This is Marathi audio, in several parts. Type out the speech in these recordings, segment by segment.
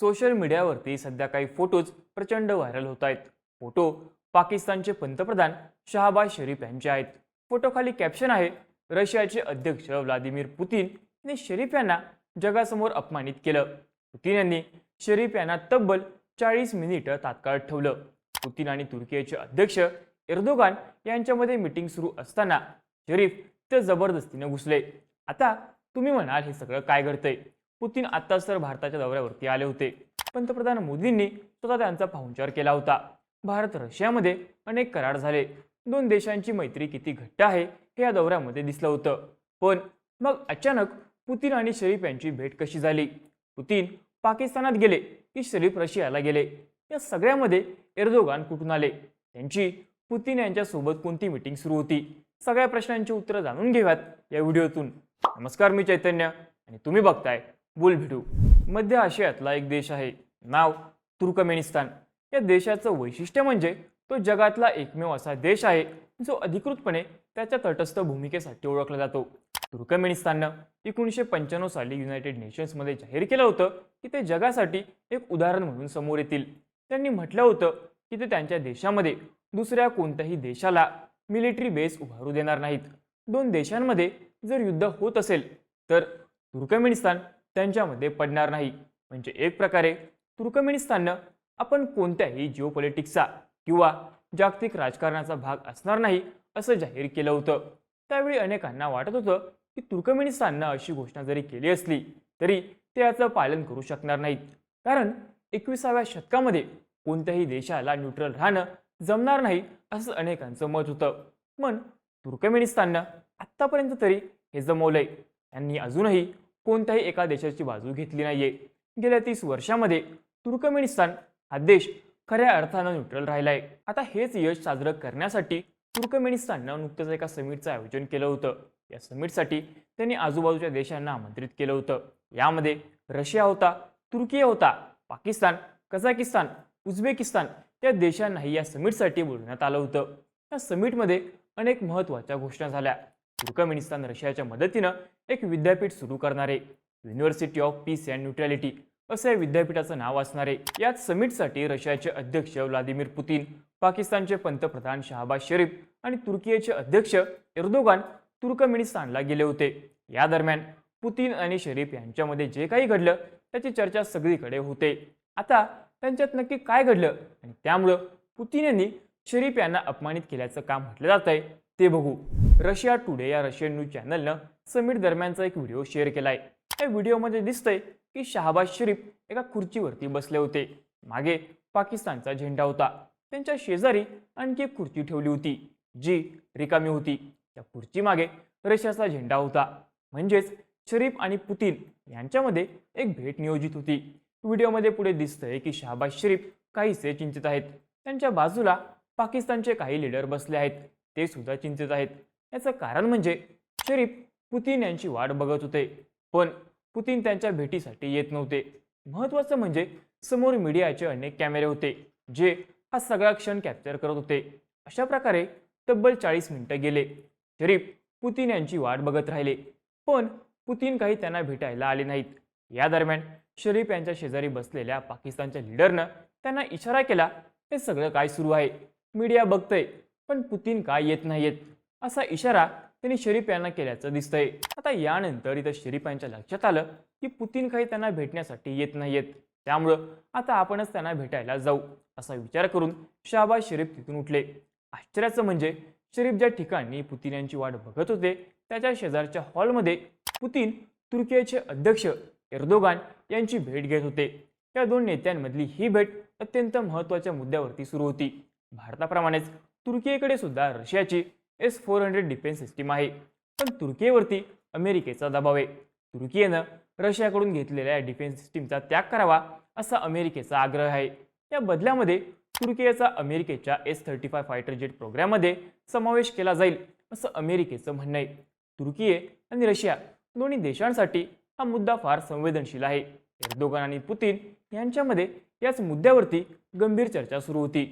सोशल मीडियावरती सध्या काही फोटोज प्रचंड व्हायरल होत आहेत. फोटो पाकिस्तानचे पंतप्रधान शहाबाज शरीफ यांचे आहेत. फोटोखाली कॅप्शन आहे रशियाचे अध्यक्ष व्लादिमीर पुतीन यांनी शरीफ यांना जगासमोर अपमानित केलं. पुतीन यांनी शरीफ यांना तब्बल चाळीस मिनिटं तात्काळ ठेवलं. पुतीन आणि तुर्कीचे अध्यक्ष एर्दोगान यांच्यामध्ये मीटिंग सुरू असताना शरीफ ते जबरदस्तीने घुसले. आता तुम्ही म्हणाल हे सगळं काय घडतंय? पुतीन आत्ताच तर भारताच्या दौऱ्यावरती आले होते. पंतप्रधान मोदींनी स्वतः त्यांचा पाहुणचार केला होता. भारत रशियामध्ये अनेक करार झाले. दोन देशांची मैत्री किती घट्ट आहे हे या दौऱ्यामध्ये दिसलं होतं. पण मग अचानक पुतीन आणि शरीफ यांची भेट कशी झाली? पुतीन पाकिस्तानात गेले की शरीफ रशियाला गेले. या सगळ्यामध्ये एर्दोगान कुठून आले? त्यांची पुतीन यांच्यासोबत कोणती मीटिंग सुरू होती? सगळ्या प्रश्नांची उत्तरं जाणून घेऊयात या व्हिडिओतून. नमस्कार मी चैतन्य आणि तुम्ही बघताय बोल भेटू. मध्य आशियातला एक देश आहे नाव तुर्कमेनिस्तान. या देशाचं वैशिष्ट्य म्हणजे तो जगातला एकमेव असा देश आहे जो अधिकृतपणे त्याच्या तटस्थ भूमिकेसाठी ओळखला जातो. तुर्कमेनिस्ताननं एकोणीसशे पंच्याण्णव साली युनायटेड नेशन्समध्ये जाहीर केलं होतं की ते जगासाठी एक उदाहरण म्हणून समोर येतील. त्यांनी म्हटलं होतं की ते त्यांच्या देशामध्ये दुसऱ्या कोणत्याही देशाला मिलिटरी बेस उभारू देणार नाहीत. दोन देशांमध्ये जर युद्ध होत असेल तर तुर्कमेनिस्तान त्यांच्यामध्ये पडणार नाही. म्हणजे एक प्रकारे तुर्कमेनिस्ताननं आपण कोणत्याही जिओपॉलिटिक्सचा किंवा जागतिक राजकारणाचा भाग असणार नाही असं जाहीर केलं होतं. त्यावेळी अनेकांना वाटत होतं की तुर्कमेनिस्ताननं अशी घोषणा जरी केली असली तरी ते याचं पालन करू शकणार नाहीत. कारण एकविसाव्या शतकामध्ये कोणत्याही देशाला न्यूट्रल राहणं जमणार नाही असं अनेकांचं मत होतं. पण तुर्कमेनिस्ताननं आत्तापर्यंत तरी हे जमवलंय. त्यांनी अजूनही कोणत्याही एका देशाची बाजू घेतली नाहीये. गेल्या तीस वर्षामध्ये तुर्कमेनिस्तान हा देश खऱ्या अर्थानं न्यूट्रल राहिलाय. आता हेच यश साजरं करण्यासाठी तुर्कमेनिस्ताननं नुकतंच एका समिटचं आयोजन केलं होतं. या समिटसाठी त्यांनी आजूबाजूच्या देशांना आमंत्रित केलं होतं. यामध्ये रशिया होता तुर्की होता पाकिस्तान कझाकिस्तान उझबेकिस्तान या देशांनाही या समिटसाठी बोलवण्यात आलं होतं. या समिटमध्ये अनेक महत्त्वाच्या घोषणा झाल्या. तुर्कमेनिस्तान रशियाच्या मदतीनं एक विद्यापीठ सुरू करणारे. University of peace and neutrality असं या विद्यापीठाचं नाव असणारे. यात समिटसाठी रशियाचे अध्यक्ष व्लादिमीर पुतीन पाकिस्तानचे पंतप्रधान शहाबाज शरीफ आणि तुर्कीचे अध्यक्ष एर्दोगान तुर्कमेनिस्तानला गेले होते. या दरम्यान पुतीन आणि शरीफ यांच्यामध्ये जे काही घडलं त्याची चर्चा सगळीकडे होते. आता त्यांच्यात नक्की काय घडलं आणि त्यामुळं पुतीन यांनी शरीफ यांना अपमानित केल्याचं काम म्हटलं जात आहे ते बघू. रशिया टुडे या रशियन न्यूज चॅनलनं समीट दरम्यानचा एक व्हिडिओ शेअर केला आहे या व्हिडिओमध्ये दिसतंय की शहाबाज शरीफ एका खुर्चीवरती बसले होते. मागे पाकिस्तानचा झेंडा होता. त्यांच्या शेजारी आणखी एक खुर्ची ठेवली होती जी रिकामी होती. त्या खुर्ची मागे रशियाचा झेंडा होता. म्हणजेच शरीफ आणि पुतीन यांच्यामध्ये एक भेट नियोजित होती. व्हिडिओमध्ये पुढे दिसतंय की शहाबाज शरीफ काहीसे चिंतित आहेत. त्यांच्या बाजूला पाकिस्तानचे काही लीडर बसले आहेत. ते सुद्धा चिंतित आहेत. याचं कारण म्हणजे शरीफ पुतीन यांची वाट बघत होते पण पुतीन त्यांच्या भेटीसाठी येत नव्हते. महत्त्वाचं म्हणजे समोर मीडियाचे अनेक कॅमेरे होते जे हा सगळा क्षण कॅप्चर करत होते. अशा प्रकारे तब्बल चाळीस मिनिटं गेले. शरीफ पुतीन यांची वाट बघत राहिले पण पुतीन काही त्यांना भेटायला आले नाहीत. या दरम्यान शरीफ यांच्या शेजारी बसलेल्या पाकिस्तानच्या लीडरनं त्यांना इशारा केला हे सगळं काय सुरू आहे? मीडिया बघतंय. पण पुतीन का येत नाहीयेत? असा इशारा त्यांनी शरीफ यांना केल्याचं दिसतंय. आता यानंतर इथं शरीफ यांच्या लक्षात आलं की पुतीन काही त्यांना भेटण्यासाठी येत नाहीयेत. त्यामुळं आता आपणच त्यांना भेटायला जाऊ असा विचार करून शाहबाज शरीफ तिथून उठले. आश्चर्याचं म्हणजे शरीफ ज्या ठिकाणी पुतीन यांची वाट बघत होते त्याच्या शेजारच्या हॉलमध्ये पुतीन तुर्कीचे अध्यक्ष एर्दोगान यांची भेट घेत होते. या दोन नेत्यांमधली ही भेट अत्यंत महत्त्वाच्या मुद्द्यावरती सुरू होती. भारताप्रमाणेच तुर्कीकडे सुद्धा रशियाची S four hundred defence system आहे. पण तुर्कीवरती अमेरिकेचा दबाव आहे. तुर्कीनं रशियाकडून घेतलेल्या डिफेन्स सिस्टीमचा त्याग करावा असा अमेरिकेचा आग्रह आहे. या बदल्यामध्ये तुर्कीचा अमेरिकेच्या S thirty five fighter jet प्रोग्राममध्ये समावेश केला जाईल असं अमेरिकेचं म्हणणं आहे. तुर्की आणि रशिया दोन्ही देशांसाठी हा मुद्दा फार संवेदनशील आहे. एर्दोगान आणि पुतीन यांच्यामध्ये याच मुद्द्यावरती गंभीर चर्चा सुरू होती.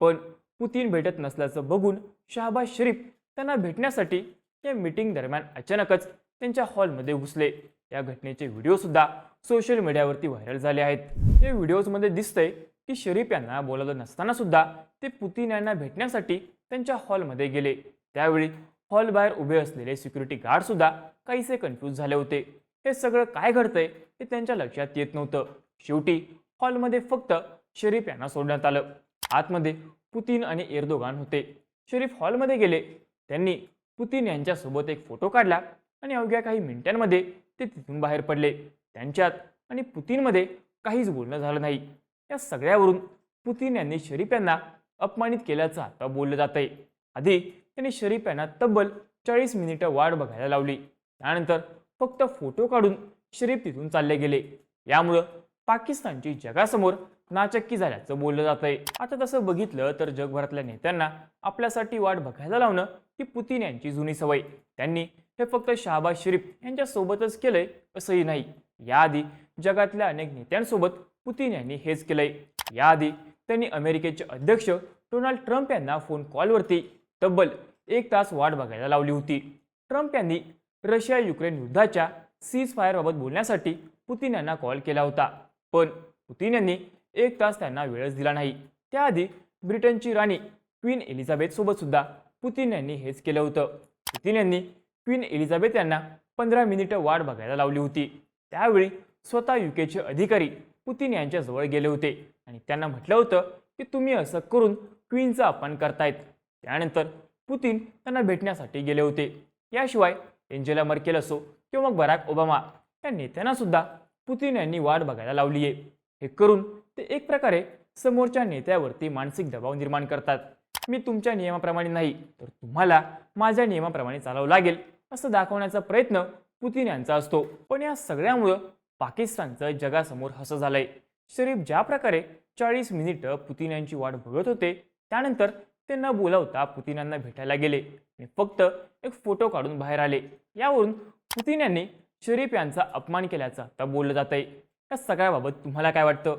पण पुतीन भेटत नसल्याचं बघून शहाबाज शरीफ त्यांना भेटण्यासाठी या मीटिंग दरम्यान अचानकच त्यांच्या हॉलमध्ये घुसले. या घटनेचे व्हिडिओ सुद्धा सोशल मीडियावरती व्हायरल झाले आहेत. या व्हिडिओजमध्ये दिसतंय की शरीफ यांना बोलावलं नसताना सुद्धा ते पुतीन यांना भेटण्यासाठी त्यांच्या हॉलमध्ये गेले. त्यावेळी हॉल बाहेर उभे असलेले सिक्युरिटी गार्ड सुद्धा काहीसे कन्फ्यूज झाले होते. हे सगळं काय घडतंय हे त्यांच्या लक्षात येत नव्हतं. शेवटी हॉलमध्ये फक्त शरीफ यांना सोडण्यात आलं. आतमध्ये पुतीन आणि एर्दोगान होते. शरीफ हॉलमध्ये गेले. त्यांनी पुतीन यांच्यासोबत एक फोटो काढला आणि अवघ्या काही मिनिटांमध्ये ते तिथून बाहेर पडले. त्यांच्यात आणि पुतीनमध्ये काहीच बोलणं झालं नाही. या सगळ्यावरून पुतीन यांनी शरीफ यांना अपमानित केल्याचं आता बोललं जात आहे आधी त्यांनी शरीफ यांना तब्बल चाळीस मिनिटं वाट बघायला लावली. त्यानंतर फक्त फोटो काढून शरीफ तिथून चालले गेले. यामुळं पाकिस्तानची जगासमोर नाचक्की झाल्याचं बोललं जात आहे आता तसं बघितलं तर जगभरातल्या नेत्यांना आपल्यासाठी वाट बघायला लावणं ही पुतीन यांची जुनी सवय. त्यांनी हे फक्त शहाबाज शरीफ यांच्यासोबतच केलंय असंही नाही. याआधी जगातल्या अनेक नेत्यांसोबत पुतीन यांनी हेच केलंय. याआधी त्यांनी अमेरिकेचे अध्यक्ष डोनाल्ड ट्रम्प यांना फोन कॉलवरती तब्बल एक तास वाट बघायला लावली होती. ट्रम्प यांनी रशिया युक्रेन युद्धाच्या सीज फायरबाबत बोलण्यासाठी पुतीन यांना कॉल केला होता. पण पुतीन यांनी एक तास त्यांना वेळच दिला नाही. त्याआधी ब्रिटनची राणी क्वीन एलिझाबेथ सोबत सुद्धा पुतीन यांनी हेच केलं होतं. पुतीन यांनी क्वीन एलिझाबेथ यांना पंधरा मिनिटं वाट बघायला लावली होती. त्यावेळी स्वतः युकेचे अधिकारी पुतीन यांच्याजवळ गेले होते आणि त्यांना म्हटलं होतं की तुम्ही असं करून क्वीनचा अपमान करतायत. त्यानंतर पुतीन त्यांना भेटण्यासाठी गेले होते. याशिवाय एंजेला मर्केल असो किंवा बराक ओबामा या नेत्यांना सुद्धा पुतीन यांनी वाट बघायला लावली आहे हे करून ते एक प्रकारे समोरच्या नेत्यावरती मानसिक दबाव निर्माण करतात. मी तुमच्या नियमाप्रमाणे नाही तर तुम्हाला माझ्या नियमाप्रमाणे चालावं लागेल असं दाखवण्याचा प्रयत्न पुतीन यांचा असतो. पण या सगळ्यामुळं पाकिस्तानचं जगासमोर हसं झालंय. शरीफ ज्या प्रकारे चाळीस मिनिटं पुतीन यांची वाट बघत होते त्यानंतर ते न बोलावता पुतीन यांना भेटायला गेले आणि फक्त एक फोटो काढून बाहेर आले. यावरून पुतीन यांनी शरीफ यांचा अपमान केल्याचं आता बोललं जात आहे या सगळ्याबाबत तुम्हाला काय वाटतं?